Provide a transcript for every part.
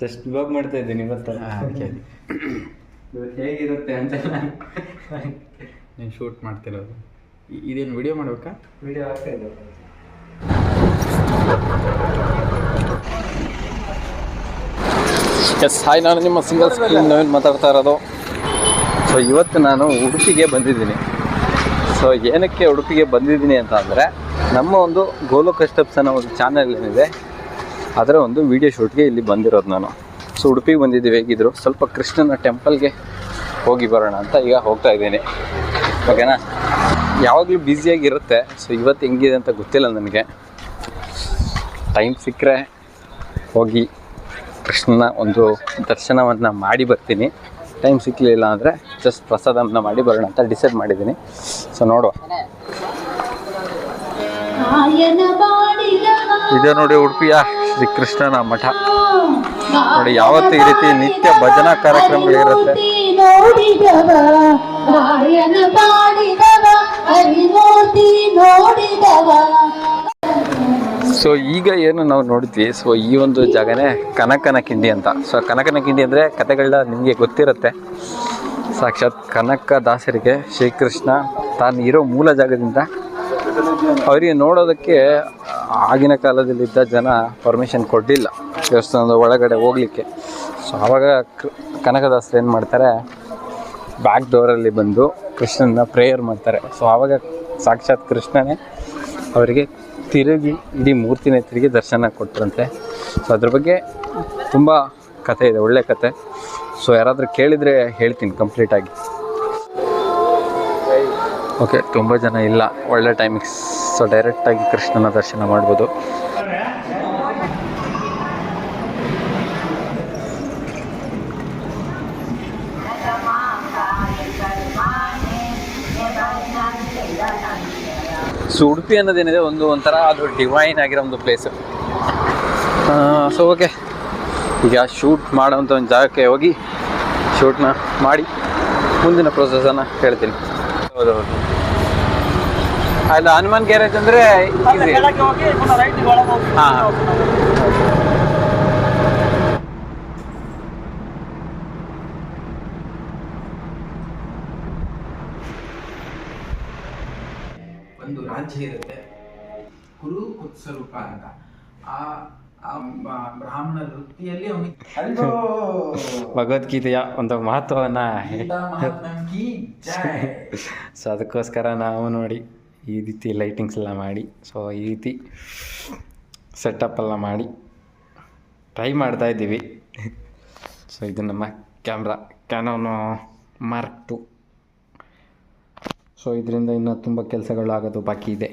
Just ಇವಾಗ ಮಾಡ್ತಾ ಇದ್ದೀನಿ ಇವತ್ತು. ಹೇಗಿರುತ್ತೆ ಅಂತ ನೀನು ಶೂಟ್ ಮಾಡ್ತಿರೋದು. ಇದೇನು ವಿಡಿಯೋ ಮಾಡ್ಬೇಕಾ? ವಿಡಿಯೋ ಆಗ್ತಾ ಇದೆ. ಎಸ್ ಹಾಯ್ ನಾನು ನಿಮ್ಮ ಸಿಂಗಲ್ ಸ್ಕ್ರೀನ್ ನವೀನ್ ಮಾತಾಡ್ತಾ ಇರೋದು. ಸೊ ಇವತ್ತು ನಾನು ಉಡುಪಿಗೆ ಬಂದಿದ್ದೀನಿ. ಸೊ ಏನಕ್ಕೆ ಉಡುಪಿಗೆ ಬಂದಿದ್ದೀನಿ ಅಂತ ಅಂದರೆ ನಮ್ಮ ಒಂದು ಗೋಲು ಕಸ್ಟಪ್ಸ್ ಅನ್ನೋ ಒಂದು ಚಾನಲ್ ಏನಿದೆ ಅದರ ಒಂದು ವಿಡಿಯೋ ಶೂಟ್ಗೆ ಇಲ್ಲಿ ಬಂದಿರೋದು ನಾನು. ಸೊ ಉಡುಪಿಗೆ ಬಂದಿದ್ದೀವಿ ಹೇಗಿದ್ರು, ಸ್ವಲ್ಪ ಕೃಷ್ಣನ ಟೆಂಪಲ್ಗೆ ಹೋಗಿ ಬರೋಣ ಅಂತ ಈಗ ಹೋಗ್ತಾ ಇದ್ದೀನಿ. ಓಕೆನಾ ಯಾವಾಗಲೂ ಬ್ಯುಸಿಯಾಗಿರುತ್ತೆ ಸೊ ಇವತ್ತು ಹೆಂಗಿದೆ ಅಂತ ಗೊತ್ತಿಲ್ಲ ನನಗೆ. ಟೈಮ್ ಸಿಕ್ಕರೆ ಹೋಗಿ ಕೃಷ್ಣನ ಒಂದು ದರ್ಶನವನ್ನು ಮಾಡಿ ಬರ್ತೀನಿ. ಟೈಮ್ ಸಿಕ್ಕಲಿಲ್ಲ ಅಂದರೆ ಜಸ್ಟ್ ಪ್ರಸಾದವನ್ನು ಮಾಡಿ ಬರೋಣ ಅಂತ ಡಿಸೈಡ್ ಮಾಡಿದ್ದೀನಿ. ಸೊ ನೋಡುವ. ಇದೆ ನೋಡಿ ಉಡುಪಿಯ ಶ್ರೀ ಕೃಷ್ಣನ ಮಠ. ನೋಡಿ, ಯಾವತ್ತು ಈ ರೀತಿ ನಿತ್ಯ ಭಜನಾ ಕಾರ್ಯಕ್ರಮಗಳಿರುತ್ತೆ. ಸೊ ಈಗ ಏನು ನಾವು ನೋಡಿದ್ವಿ? ಸೊ ಈ ಒಂದು ಜಾಗನೇ ಕನಕನ ಕಿಂಡಿ ಅಂತ. ಸೊ ಕನಕನ ಕಿಂಡಿ ಅಂದರೆ ಕತೆಗಳನ್ನ ನಿಮಗೆ ಗೊತ್ತಿರುತ್ತೆ. ಸಾಕ್ಷಾತ್ ಕನಕ ದಾಸರಿಗೆ ಶ್ರೀಕೃಷ್ಣ ತಾನು ಇರೋ ಮೂಲ ಜಾಗದಿಂದ ಅವರಿಗೆ ನೋಡೋದಕ್ಕೆ ಆಗಿನ ಕಾಲದಲ್ಲಿದ್ದ ಜನ ಪರ್ಮಿಷನ್ ಕೊಡಲಿಲ್ಲ. ದೇವಸ್ಥಾನದ ಒಳಗಡೆ ಹೋಗಲಿಕ್ಕೆ. ಸೊ ಆವಾಗ ಕನಕದಾಸರು ಏನು ಮಾಡ್ತಾರೆ? ಬ್ಯಾಕ್ ಡೋರಲ್ಲಿ ಬಂದು ಕೃಷ್ಣನ ಪ್ರೇಯರ್ ಮಾಡ್ತಾರೆ. ಸೊ ಆವಾಗ ಸಾಕ್ಷಾತ್ ಕೃಷ್ಣನೇ ಅವರಿಗೆ ತಿರುಗಿ ಇಡೀ ಮೂರ್ತಿನೇ ತಿರುಗಿ ದರ್ಶನ ಕೊಟ್ಟರಂತೆ ಸೊ ಅದ್ರ ಬಗ್ಗೆ ತುಂಬ ಕಥೆ ಇದೆ, ಒಳ್ಳೆ ಕತೆ ಸೊ ಯಾರಾದರೂ ಕೇಳಿದರೆ ಹೇಳ್ತೀನಿ ಕಂಪ್ಲೀಟಾಗಿ ಓಕೆ ತುಂಬ ಜನ ಇಲ್ಲ. ಒಳ್ಳೆ ಟೈಮಿಂಗ್ಸ್ ಸೊ ಡೈರೆಕ್ಟಾಗಿ ಕೃಷ್ಣನ ದರ್ಶನ ಮಾಡ್ಬೋದು. ಸೊ ಉಡುಪಿ ಅನ್ನೋದೇನಿದೆ? ಒಂದು ಒಂಥರ ಅದು ಡಿವೈನ್ ಆಗಿರೋ ಒಂದು ಪ್ಲೇಸು ಸೊ ಓಕೆ ಈಗ ಶೂಟ್ ಮಾಡೋಂಥ ಒಂದು ಜಾಗಕ್ಕೆ ಹೋಗಿ ಶೂಟ್ನ ಮಾಡಿ. ಮುಂದಿನ ಪ್ರೊಸೆಸನ್ನು ಹೇಳ್ತೀನಿ. ಹೌದು ಅಲ್ಲ ಹನುಮಾನ್ ಗ್ಯಾರೇಜ್ ಅಂದ್ರೆ ಹಾಂ. ಒಂದು ರಾಜ್ಯ ಇರುತ್ತೆ. ಕುರು ಕುತ್ಸರೂಪ ಅಂತ. ಆ ಬ್ರಾಹ್ಮಣ ವೃತ್ತಿಯಲ್ಲಿ ಅವನಿಗೆ ಭಗವದ್ಗೀತೆಯ ಒಂದು ಮಹತ್ವವನ್ನ ಸೊ ಅದಕ್ಕೋಸ್ಕರ ನಾವು ನೋಡಿ ಈ ರೀತಿ ಲೈಟಿಂಗ್ಸ್ ಎಲ್ಲ ಮಾಡಿ ಸೊ ಈ ರೀತಿ ಸೆಟಪ್ ಎಲ್ಲ ಮಾಡಿ ಟ್ರೈ ಮಾಡ್ತಾ ಇದ್ದೀವಿ. ಸೊ ಇದು ನಮ್ಮ camera Canon mark two so ಇದರಿಂದ ಇನ್ನೂ ತುಂಬ ಕೆಲಸಗಳು ಆಗೋದು ಬಾಕಿ ಇದೆ.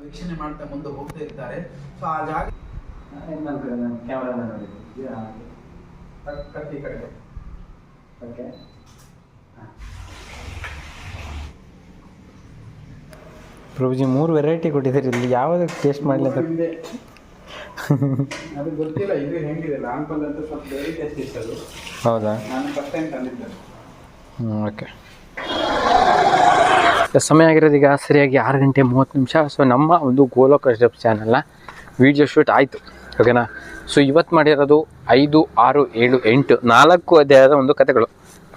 ವೀಕ್ಷಣೆ ಮಾಡ್ತಾ ಮುಂದೆ ಹೋಗ್ತಾ ಇರ್ತಾರೆ. ಸೊ ಆ ಜಾಗ ಕತ್ತಿ ಕಡೆ ಪ್ರಭುಜಿ ಮೂರು ವೆರೈಟಿ ಕೊಟ್ಟಿದ್ದೀರಿ. ಇಲ್ಲಿ ಯಾವುದು ಟೇಸ್ಟ್ ಮಾಡಲಿಲ್ಲ ಇದೆ. ಅದು ಗೊತ್ತಿಲ್ಲ ಇದು ಹೆಂಗಿದೆ? ಅಂತ ಸ್ವಲ್ಪ ಬೇರೆ ಟೇಸ್ಟ್ ಇತ್ತು ಹೌದಾ? ನಾನು ಫಸ್ಟ್ ಟೈಮ್ ತಂದಿದ್ದೆ ಹ್ಞೂ ಓಕೆ ಸಮಯ ಆಗಿರೋದು ಈಗ ಸರಿಯಾಗಿ ಆರು ಗಂಟೆ ಮೂವತ್ತು ನಿಮಿಷ. ಸೊ ನಮ್ಮ ಒಂದು ಗೋಲೋಕ ಸ್ಟೆಪ್ ಚಾನಲ್ನ ವಿಡಿಯೋ ಶೂಟ್ ಆಯಿತು. ಓಕೆನಾ ಸೊ ಇವತ್ತು ಮಾಡಿರೋದು ಐದು ಆರು ಏಳು ಎಂಟು ನಾಲ್ಕು ಅಧ್ಯಾಯದ ಒಂದು ಕಥೆಗಳು.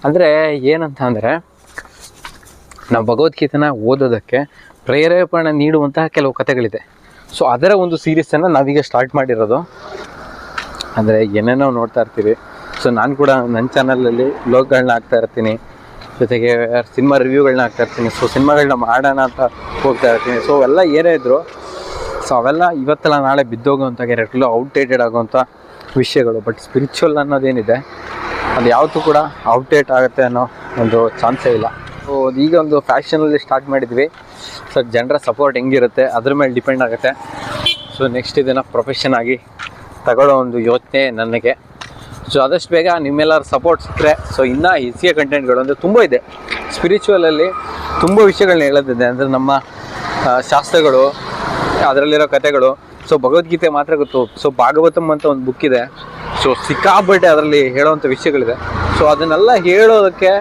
ಅಂದರೆ ಏನಂತ ಅಂದರೆ ನಾವು ಭಗವದ್ಗೀತೆನ ಓದೋದಕ್ಕೆ ಪ್ರೇರೇಪಣೆ ನೀಡುವಂತಹ ಕೆಲವು ಕಥೆಗಳಿದೆ. ಸೊ ಅದರ ಒಂದು ಸೀರೀಸನ್ನು ನಾವೀಗ ಸ್ಟಾರ್ಟ್ ಮಾಡಿರೋದು. ಅಂದರೆ ಏನೇನೋ ನೋಡ್ತಾ ಇರ್ತೀವಿ. ಸೊ ನಾನು ಕೂಡ ನನ್ನ ಚಾನಲಲ್ಲಿ ಲೋಕ್ಗಳನ್ನ ಹಾಕ್ತಾ ಇರ್ತೀನಿ. ಜೊತೆಗೆ ಸಿನಿಮಾ ರಿವ್ಯೂಗಳನ್ನ ಹಾಕ್ತಾ ಇರ್ತೀನಿ. ಸೊ ಸಿನಿಮಾಗಳನ್ನ ಮಾಡೋಣ ಅಂತ ಹೋಗ್ತಾ ಇರ್ತೀನಿ. ಸೊ ಅವೆಲ್ಲ ಏನೇ ಇದ್ರು ಸೊ ಅವೆಲ್ಲ ಇವತ್ತೆಲ್ಲ ನಾಳೆ ಬಿದ್ದೋಗುವಂಥ ಕ್ಯಾರೆಕ್ಟ್ರು ಔಟ್ಡೇಟೆಡ್ ಆಗುವಂಥ ವಿಷಯಗಳು. ಬಟ್ ಸ್ಪಿರಿಚುವಲ್ ಅನ್ನೋದೇನಿದೆ, ಅದು ಯಾವತ್ತೂ ಕೂಡ ಔಟ್ಡೇಟ್ ಆಗುತ್ತೆ ಅನ್ನೋ ಒಂದು ಚಾನ್ಸೇ ಇಲ್ಲ. ಸೊ ಈಗ ಒಂದು ಫ್ಯಾಷನಲ್ಲಿ ಸ್ಟಾರ್ಟ್ ಮಾಡಿದ್ವಿ. ಸೊ ಜನರ ಸಪೋರ್ಟ್ ಹೆಂಗಿರುತ್ತೆ? ಅದ್ರ ಮೇಲೆ ಡಿಪೆಂಡ್ ಆಗುತ್ತೆ. ಸೊ ನೆಕ್ಸ್ಟ್ ಇದನ್ನು ಪ್ರೊಫೆಷನ್ ಆಗಿ ತಗೊಳ್ಳೋ ಒಂದು ಯೋಚನೆ ನನಗೆ. ಸೊ ಆದಷ್ಟು ಬೇಗ ನಿಮ್ಮೆಲ್ಲರ ಸಪೋರ್ಟ್ ಸಿಕ್ಕರೆ ಸೊ ಇನ್ನೂ ಹೆಚ್ಚಿಗೆ ಕಂಟೆಂಟ್ಗಳು ಅಂದರೆ ತುಂಬ ಇದೆ. ಸ್ಪಿರಿಚುವಲಲ್ಲಿ ತುಂಬ ವಿಷಯಗಳನ್ನ ಹೇಳೋದಿದೆ. ಅಂದರೆ ನಮ್ಮ ಶಾಸ್ತ್ರಗಳು, ಅದರಲ್ಲಿರೋ ಕಥೆಗಳು. ಸೊ ಭಗವದ್ಗೀತೆ ಮಾತ್ರ ಗೊತ್ತು. ಸೊ ಭಾಗವತಮ್ ಅಂತ ಒಂದು ಬುಕ್ ಇದೆ. ಸೊ ಸಿಕ್ಕಾಬಟ್ಟೆ ಅದರಲ್ಲಿ ಹೇಳೋವಂಥ ವಿಷಯಗಳಿದೆ. ಸೊ ಅದನ್ನೆಲ್ಲ ಹೇಳೋದಕ್ಕೆ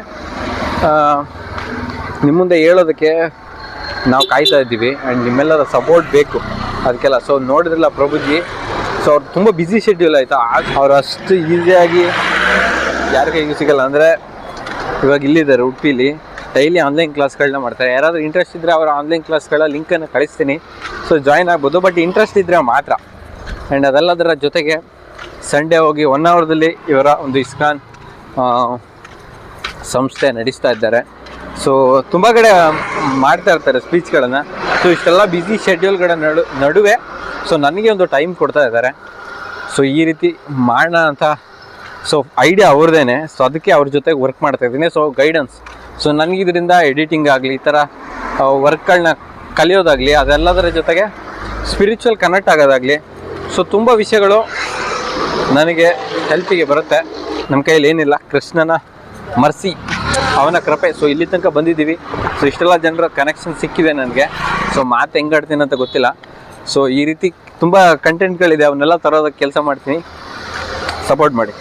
ನಿಮ್ಮ ಮುಂದೆ ಹೇಳೋದಕ್ಕೆ ನಾವು ಕಾಯ್ತಾ ಇದ್ದೀವಿ ಆ್ಯಂಡ್ ನಿಮ್ಮೆಲ್ಲರ ಸಪೋರ್ಟ್ ಬೇಕು. ಅದಕ್ಕೆಲ್ಲ ಸೊ ನೋಡಿದ್ರಲ್ಲ ಪ್ರಭುಜಿ ಸೊ ಅವ್ರು ತುಂಬ ಬ್ಯುಸಿ ಶೆಡ್ಯೂಲ್ ಆಯಿತಾ? ಅವ್ರು ಅಷ್ಟು ಈಸಿಯಾಗಿ ಯಾರ ಕೈಗೂ ಸಿಗಲ್ಲ. ಅಂದರೆ ಇವಾಗ ಇಲ್ಲಿದ್ದಾರೆ ಉಡುಪಿಲಿ ಡೈಲಿ ಆನ್ಲೈನ್ ಕ್ಲಾಸ್ಗಳನ್ನ ಮಾಡ್ತಾರೆ. ಯಾರಾದರೂ ಇಂಟ್ರೆಸ್ಟ್ ಇದ್ದರೆ ಅವರ ಆನ್ಲೈನ್ ಕ್ಲಾಸ್ಗಳ ಲಿಂಕನ್ನು ಕಳಿಸ್ತೀನಿ. ಸೊ ಜಾಯ್ನ್ ಆಗ್ಬೋದು ಬಟ್ ಇಂಟ್ರೆಸ್ಟ್ ಇದ್ದರೆ ಮಾತ್ರ. ಆ್ಯಂಡ್ ಅದೆಲ್ಲದರ ಜೊತೆಗೆ ಸಂಡೇ ಹೋಗಿ ಒನ್ ಅವರ್ದಲ್ಲಿ ಇವರ ಒಂದು ಇಸ್ಕಾನ್ ಸಂಸ್ಥೆ ನಡೆಸ್ತಾ ಇದ್ದಾರೆ. ಸೊ ತುಂಬ ಕಡೆ ಮಾಡ್ತಾ ಇರ್ತಾರೆ ಸ್ಪೀಚ್ಗಳನ್ನು ಸೊ ಇಷ್ಟೆಲ್ಲ ಬ್ಯುಸಿ ಶೆಡ್ಯೂಲ್ಗಳ ನಡು, ನಡುವೆ ಸೊ ನನಗೆ ಒಂದು ಟೈಮ್ ಕೊಡ್ತಾ ಇದ್ದಾರೆ. ಸೊ ಈ ರೀತಿ ಮಾಡೋಣ ಅಂತ ಸೊ ಐಡಿಯಾ ಅವ್ರದ್ದೇನೆ ಸೊ ಅದಕ್ಕೆ ಅವ್ರ ಜೊತೆಗೆ ವರ್ಕ್ ಮಾಡ್ತಾ ಇದ್ದೀನಿ. ಸೊ ಗೈಡೆನ್ಸ್ ಸೊ ಇದರಿಂದ ಎಡಿಟಿಂಗ್ ಆಗಲಿ, ಈ ಥರ ವರ್ಕ್ಗಳನ್ನ ಕಲಿಯೋದಾಗಲಿ, ಅದೆಲ್ಲದರ ಜೊತೆಗೆ ಸ್ಪಿರಿಚುವಲ್ ಕನೆಕ್ಟ್ ಆಗೋದಾಗಲಿ ಸೊ ತುಂಬ ವಿಷಯಗಳು ನನಗೆ ಹೆಲ್ಪಿಗೆ ಬರುತ್ತೆ. ನಮ್ಮ ಕೈಯಲ್ಲಿ ಏನಿಲ್ಲ. ಕೃಷ್ಣನ ಮರ್ಸಿ. ಅವನ ಕೃಪೆ. ಸೊ ಇಲ್ಲಿ ತನಕ ಬಂದಿದ್ದೀವಿ. ಸೊ ಇಷ್ಟೆಲ್ಲ ಜನರ ಕನೆಕ್ಷನ್ ಸಿಕ್ಕಿದೆ ನನಗೆ. ಸೊ ಮಾತು ಹೆಂಗೆ ಆಡ್ತೀನಿ ಅಂತ ಗೊತ್ತಿಲ್ಲ. ಸೊ ಈ ರೀತಿ ತುಂಬ ಕಂಟೆಂಟ್ಗಳಿದೆ ಅವನ್ನೆಲ್ಲ ತರೋದಕ್ಕೆ ಕೆಲಸ ಮಾಡ್ತೀನಿ. ಸಪೋರ್ಟ್ ಮಾಡಿ.